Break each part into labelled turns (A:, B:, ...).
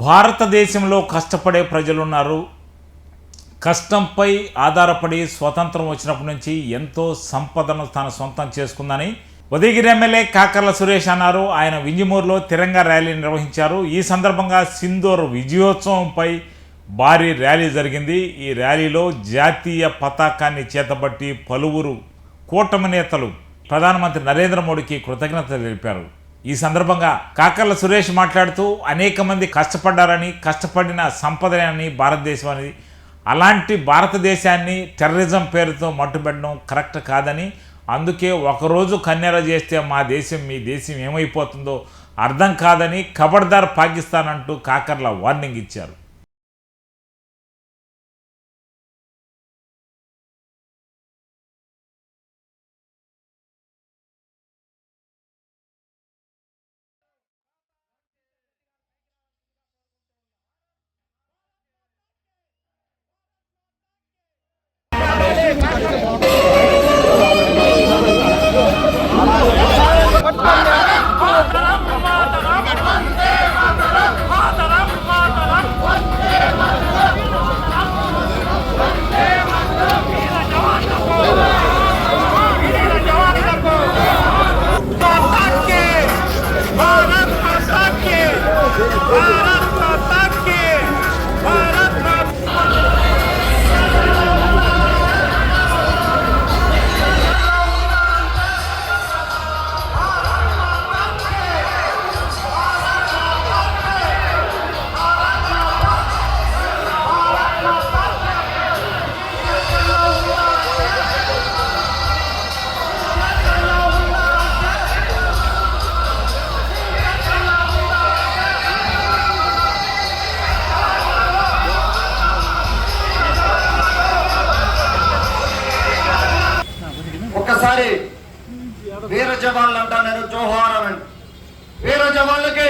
A: భారతదేశంలో కష్టపడే ప్రజలు ఉన్నారు కష్టంపై ఆధారపడి స్వతంత్రం వచ్చినప్పటి నుంచి ఎంతో సంపదను తాను సొంతం చేసుకుందని ఉదయగిరి ఎమ్మెల్యే కాకర్ల సురేష్ అన్నారు. ఆయన వింజమూరులో తిరంగా ర్యాలీ నిర్వహించారు. ఈ సందర్భంగా సింధూర్ విజయోత్సవంపై భారీ ర్యాలీ జరిగింది. ఈ ర్యాలీలో జాతీయ పతాకాన్ని చేతబట్టి పలువురు కూటమి నేతలు ప్రధానమంత్రి నరేంద్ర మోడీకి కృతజ్ఞతలు తెలిపారు. ఈ సందర్భంగా కాకర్ల సురేష్ మాట్లాడుతూ అనేక మంది కష్టపడ్డారని కష్టపడిన సంపదని భారతదేశం అనేది. అలాంటి భారతదేశాన్ని టెర్రరిజం పేరుతో మట్టుబెట్టడం కరెక్ట్ కాదని అందుకే ఒకరోజు కన్నెర చేస్తే మా దేశం మీ దేశం ఏమైపోతుందో అర్థం కాదని ఖబర్దార్ పాకిస్తాన్ అంటూ కాకర్ల వార్నింగ్ ఇచ్చారు.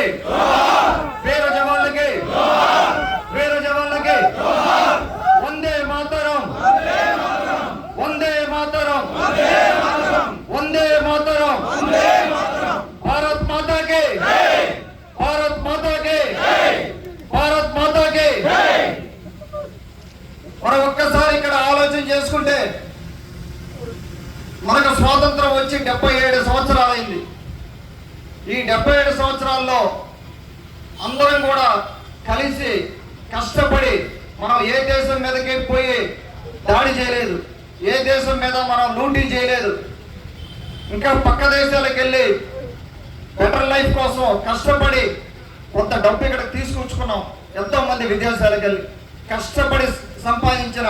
B: జవాన్లకి వీర జవాన్లకి. వీర జవాన్లకి. వందే మాతరం. వందే మాతరం. వందే మాతరం. భారత్ మాతాకి. భారత్ మాతాకి. భారత్ మాతాకి. మనం ఒక్కసారి ఇక్కడ ఆలోచన చేసుకుంటే మనకు స్వాతంత్రం వచ్చి డెబ్బై ఏడు సంవత్సరాలైంది. ఈ డెబ్బై ఏడు సంవత్సరాల్లో అందరం కూడా కలిసి కష్టపడి మనం ఏ దేశం మీదకి పోయి దాడి చేయలేదు ఏ దేశం మీద మనం లూటీ చేయలేదు ఇంకా పక్క దేశాలకు వెళ్ళి బెటర్ లైఫ్ కోసం కష్టపడి కొంత డబ్బు ఇక్కడ తీసుకొచ్చుకున్నాం. ఎంతో మంది విదేశాలకు వెళ్ళి కష్టపడి సంపాదించిన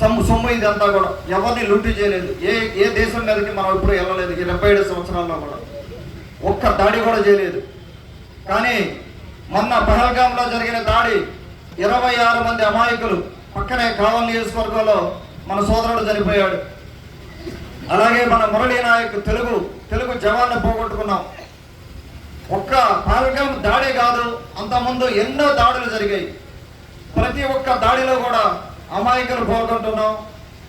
B: సొమ్ము సొమ్ము ఇదంతా కూడా ఎవరిని లూటీ చేయలేదు. ఏ ఏ దేశం మీదకి మనం ఇప్పుడు వెళ్ళలేదు ఈ డెబ్బై ఏడు సంవత్సరాల్లో కూడా. ఒక్క దాడి కూడా చేయలేదు. కానీ మొన్న పహల్గాంలో జరిగిన దాడి ఇరవై ఆరు మంది అమాయకులు పక్కనే కావల్ నియోజకవర్గంలో మన సోదరుడు చనిపోయాడు. అలాగే మన మురళీ నాయక్ తెలుగు తెలుగు జవాన్ని పోగొట్టుకున్నాం. ఒక్క పహల్గాం దాడి కాదు అంతకుముందు ఎన్నో దాడులు జరిగాయి. ప్రతి ఒక్క దాడిలో కూడా అమాయకులు పోగొట్టున్నాం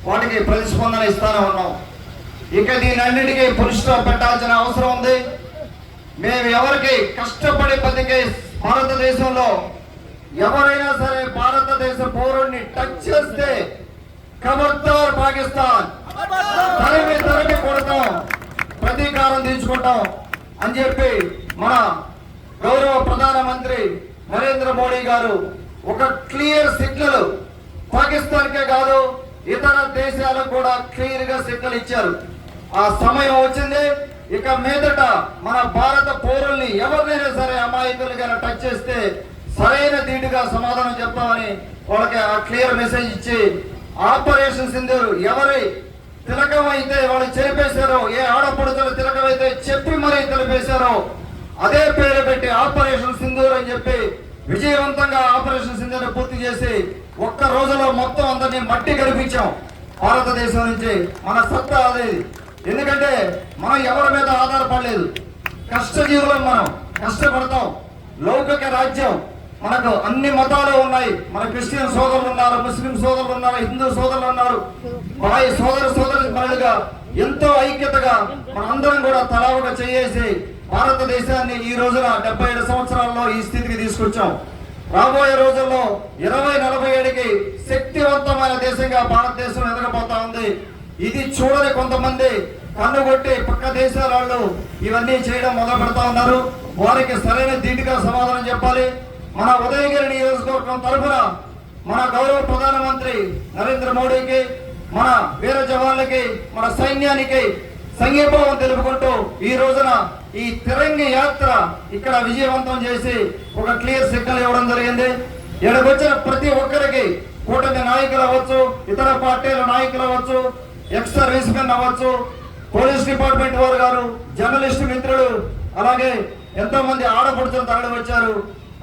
B: వాటికి ప్రతిస్పందన ఇస్తానే ఉన్నాం. ఇక దీనన్నిటికీ పురుషులు పెట్టాల్సిన అవసరం ఉంది. మేము ఎవరికి కష్టపడి బతికే భారతదేశంలో ఎవరైనా సరే భారతదేశ పౌరుణ్ణి టచ్ చేస్తే ఖబర్దార్ పాకిస్తాన్. తరిమి తరిమి కొడతాం. ప్రతీకారం తీర్చుకుంటాం అని చెప్పి మన గౌరవ ప్రధానమంత్రి నరేంద్ర మోడీ గారు ఒక క్లియర్ సిగ్నల్ పాకిస్తాన్కే కాదు ఇతర దేశాలకు కూడా క్లియర్గా సిగ్నల్ ఇచ్చారు. ఆ సమయం వచ్చింది. ఇక మీదట మన భారత పౌరుల్ని ఎవరినైనా సరే అమాయకులుగా టచ్ చేస్తే సరైన ధీటుగా సమాధానం చెప్తామని వాళ్ళకి ఆ క్లియర్ మెసేజ్ ఇచ్చి ఆపరేషన్ సింధూరు ఎవరి తిలకం అయితే వాళ్ళు చెరిపేశారో ఏ ఆడపడుతుల తిలకం అయితే చెప్పి మరీ తెలిపేశారో అదే పేరు పెట్టి ఆపరేషన్ సింధూర్ అని చెప్పి విజయవంతంగా ఆపరేషన్ సింధూర్ పూర్తి చేసి ఒక్క రోజులో మొత్తం అందరినీ మట్టి గడిపించాం. భారతదేశం నుంచి మన సత్తా అది. ఎందుకంటే మనం ఎవరి మీద ఆధారపడలేదు. కష్టజీవులం మనం కష్టపడతాం. లౌకిక రాజ్యం మనకు అన్ని మతాలు ఉన్నాయి. మన క్రిస్టియన్ సోదరులు ఉన్నారు ముస్లిం సోదరులు ఉన్నారు హిందూ సోదరులు ఉన్నారు. మన సోదర సోదరి మనులుగా ఎంతో ఐక్యతగా మనందరం కూడా తలా ఒక చేసి భారతదేశాన్ని ఈ రోజున డెబ్బై ఏడు సంవత్సరాల్లో ఈ స్థితికి తీసుకొచ్చాం. రాబోయే రోజుల్లో ఇరవై నలభై ఏడుకి శక్తివంతమైన దేశంగా భారతదేశం ఎదగబోతా ఉంది. ఇది చూడని కొంతమంది కన్నుగొట్టి పక్క దేశాల వాళ్ళు ఇవన్నీ చేయడం మొదలు పెడతా ఉన్నారు. వారికి సరైన ధీటుగా సమాధానం చెప్పాలి. మన ఉదయగిరి నియోజకవర్గం తరఫున మన గౌరవ ప్రధానమంత్రి నరేంద్ర మోడీకి మన వీర జవాన్లకి మన సైన్యానికి సంఘీభావం తెలుపుకుంటూ ఈ రోజున ఈ తిరంగ యాత్ర ఇక్కడ విజయవంతం చేసి ఒక క్లియర్ సిగ్నల్ ఇవ్వడం జరిగింది. ఇక్కడికి వచ్చిన ప్రతి ఒక్కరికి కూటమి నాయకులు అవ్వచ్చు ఇతర పార్టీల నాయకులు అవ్వచ్చు ఎక్స్ట్రా సర్వీస్ మెన్ అవ్వచ్చు పోలీస్ డిపార్ట్మెంట్ వారు గారు జర్నలిస్ట్ మిత్రులు అలాగే ఎంతో మంది ఆడపడుచులు తరలి వచ్చారు.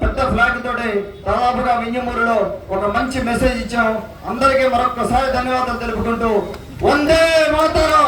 B: పెద్ద ఫ్లాగ్ తోటి దాదాపుగా వింజమూరులో ఒక మంచి మెసేజ్ ఇచ్చాం. అందరికీ మరొకసారి ధన్యవాదాలు తెలుపుకుంటూ వందే మాతరం!